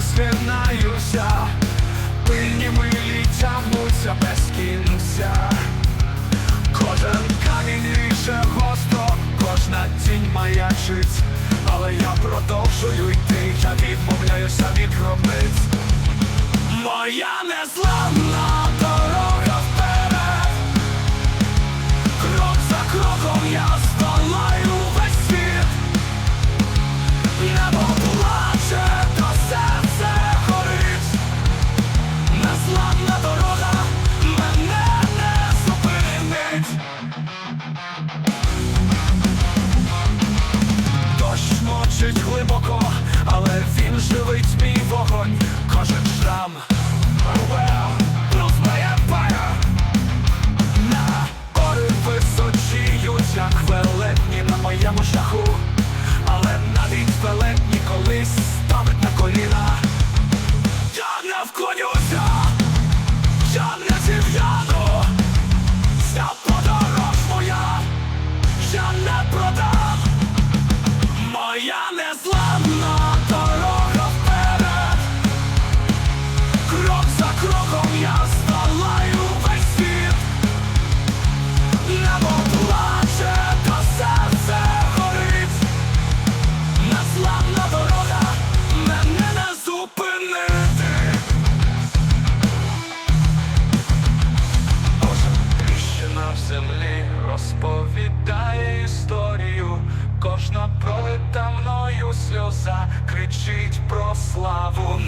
Спинаюся, пильні милі тягнуться без кінця. тінь маячить, але я продовжую йти, я відмовляюся від гробниць. Моя не зла. кричить про славу.